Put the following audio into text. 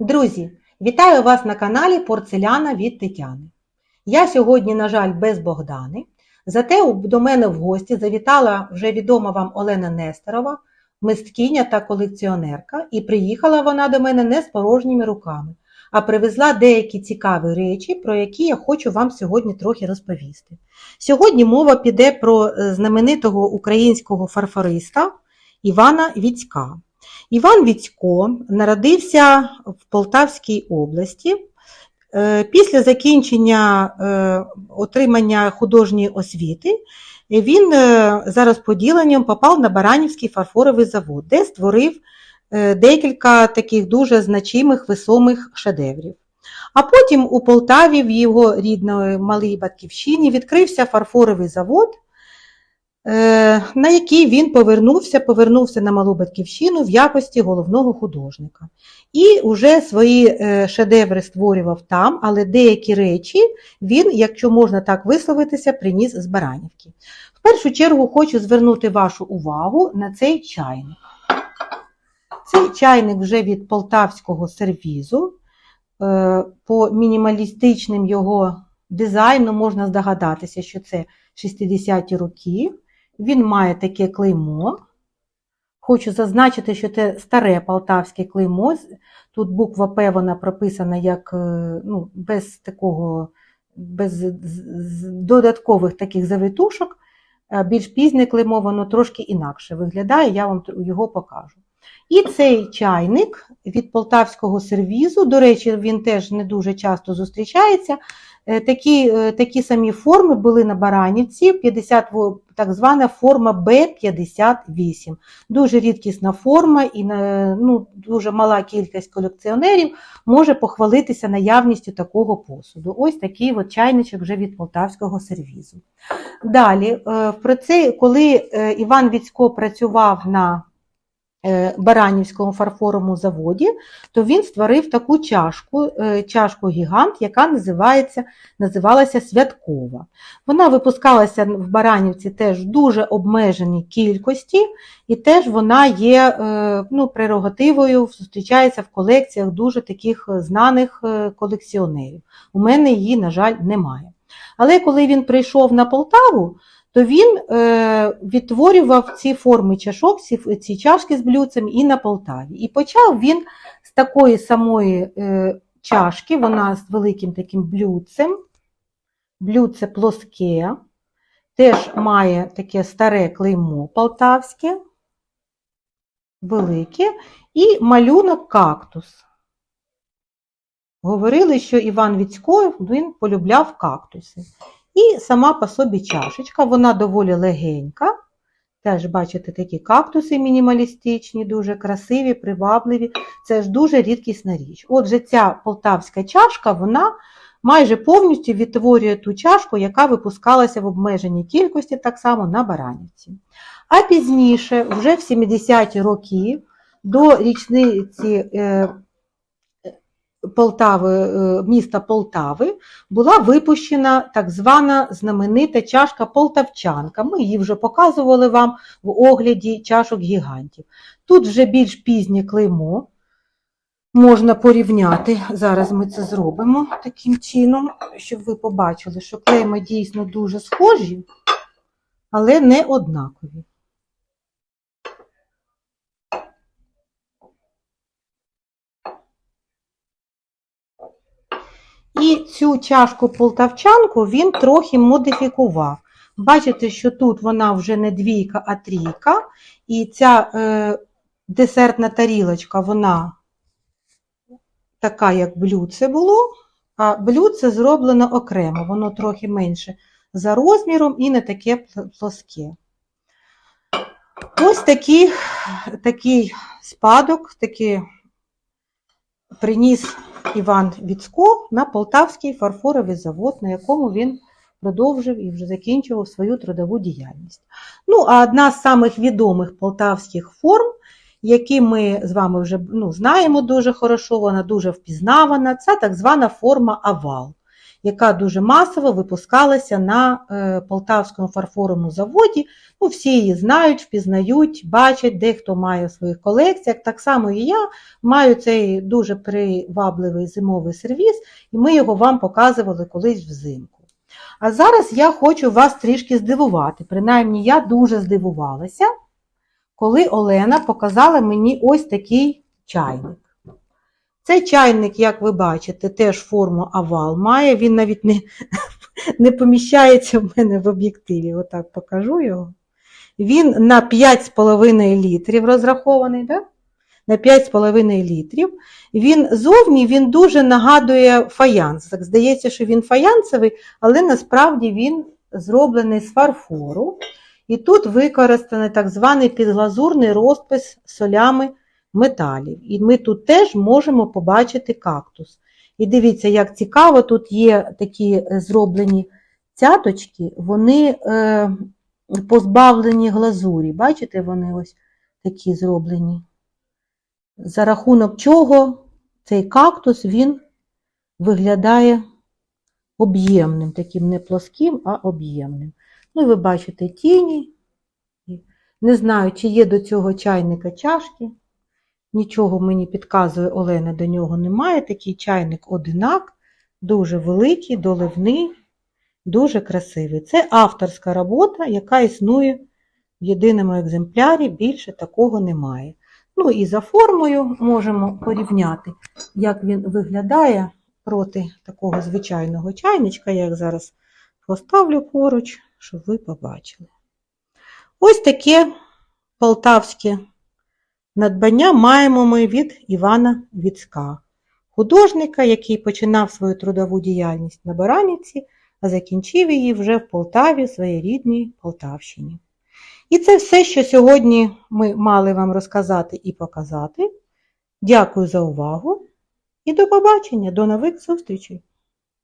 Друзі, вітаю вас на каналі Порцеляна від Тетяни. Я сьогодні, на жаль, без Богдани. Зате до мене в гості завітала вже відома вам Олена Нестерова, мисткиня та колекціонерка, і приїхала вона до мене не з порожніми руками, а привезла деякі цікаві речі, про які я хочу вам сьогодні трохи розповісти. Сьогодні мова піде про е, знаменитого українського фарфориста Івана Віцька. Іван Віцько народився в Полтавській області. Е, Після закінчення е, отримання художньої освіти він е, за розподіленням попав на Баранівський фарфоровий завод, де створив декілька таких дуже значимих весомих шедеврів. А потім у Полтаві, в його рідної малій батьківщині, відкрився фарфоровий завод, на який він повернувся, повернувся на малу батьківщину в якості головного художника. І вже свої е, шедеври створював там, але деякі речі він, якщо можна так висловитися, приніс з Баранівки. В першу чергу хочу звернути вашу увагу на цей чайник. Цей чайник вже від полтавського сервізу. Е, По мінімалістичним його дизайну можна здогадатися, що це 60-ті роки. Він має таке клеймо. Хочу зазначити, що це старе полтавське клеймо. Тут буква П вона прописана як е, ну, без такого, без додаткових таких завитушок. Більш пізнє клеймо, воно трошки інакше виглядає, я вам його покажу. І цей чайник від полтавського сервізу, до речі, він теж не дуже часто зустрічається. Е, Такі, е, такі самі форми були на Баранівці, 50, так звана форма Б58. Дуже рідкісна форма і е, ну, дуже мала кількість колекціонерів може похвалитися наявністю такого посуду. Ось такий от чайничок вже від полтавського сервізу. Далі, про це, коли Іван Віцько працював на Баранівському фарфоровому заводі, то він створив таку чашку, е, чашку гігант, яка називається, називалася Святкова. Вона випускалася в Баранівці теж в дуже обмеженій кількості, і теж вона є е, ну, прерогативою, зустрічається в колекціях дуже таких е, знаних е, колекціонерів. У мене її, на жаль, немає. Але коли він прийшов на Полтаву, то він е, відтворював ці форми чашок, ці, ці чашки з блюдцем і на Полтаві. І почав він з такої самої е, чашки, вона з великим таким блюдцем, блюдце плоске, теж має таке старе клеймо полтавське, велике, і малюнок кактус. Говорили, що Іван Віцько він полюбляв кактуси. І сама по собі чашечка, вона доволі легенька. Теж бачите, такі кактуси мінімалістичні, дуже красиві, привабливі. Це ж дуже рідкісна річ. Отже, ця полтавська чашка, вона майже повністю відтворює ту чашку, яка випускалася в обмеженій кількості, так само на Баранівці. А пізніше, вже в 70-ті роки, до річниці е, Полтави, е, міста Полтави, була випущена так звана знаменита чашка Полтавчанка. Ми її вже показували вам в огляді чашок гігантів. Тут вже більш пізнє клеймо. Можна порівняти. Зараз ми це зробимо таким чином, щоб ви побачили, що клейма дійсно дуже схожі, але не однакові. І цю чашку полтавчанку він трохи модифікував. Бачите, що тут вона вже не двійка, а трійка. І ця е, десертна тарілочка, вона така, як блюдце було, а блюдце зроблено окремо, воно трохи менше за розміром і не таке пл- плоске. Ось такий, такий спадок, такий приніс Іван Віцько на Полтавський фарфоровий завод, на якому він продовжив і вже закінчував свою трудову діяльність. Ну, а одна з самих відомих полтавських форм, які ми з вами вже ну, знаємо дуже хорошо, вона дуже впізнавана, це так звана форма овал. Яка дуже масово випускалася на е, Полтавському фарфоровому заводі. Ну, всі її знають, впізнають, бачать, дехто має в своїх колекціях. Так само і я маю цей дуже привабливий зимовий сервіс, і ми його вам показували колись взимку. А зараз я хочу вас трішки здивувати. Принаймні, я дуже здивувалася, коли Олена показала мені ось такий чайник. Цей чайник, як ви бачите, теж форму овал має. Він навіть не, не поміщається в мене в об'єктиві. Отак покажу його. Він на 5,5 літрів розрахований, да? на 5,5 літрів. Він зовні він дуже нагадує фаянс. Так здається, що він фаянсовий, але насправді він зроблений з фарфору. І тут використаний так званий підглазурний розпис солями металів. І ми тут теж можемо побачити кактус. І дивіться, як цікаво, тут є такі е, зроблені цяточки, вони е, позбавлені глазурі. Бачите, вони ось такі зроблені. За рахунок чого цей кактус він виглядає об'ємним, таким не плоским, а об'ємним. Ну, і ви бачите тіні. Не знаю, чи є до цього чайника чашки. Нічого мені підказує Олена, до нього немає. Такий чайник одинак, дуже великий, доливний, дуже красивий. Це авторська робота, яка існує в єдиному екземплярі, більше такого немає. Ну і за формою можемо порівняти, як він виглядає проти такого звичайного чайничка. Я їх зараз поставлю поруч, щоб ви побачили. Ось таке полтавське надбання маємо ми від Івана Віцка, художника, який починав свою трудову діяльність на Баранівці, а закінчив її вже в Полтаві, своїй рідній Полтавщині. І це все, що сьогодні ми мали вам розказати і показати. Дякую за увагу і до побачення, до нових зустрічей!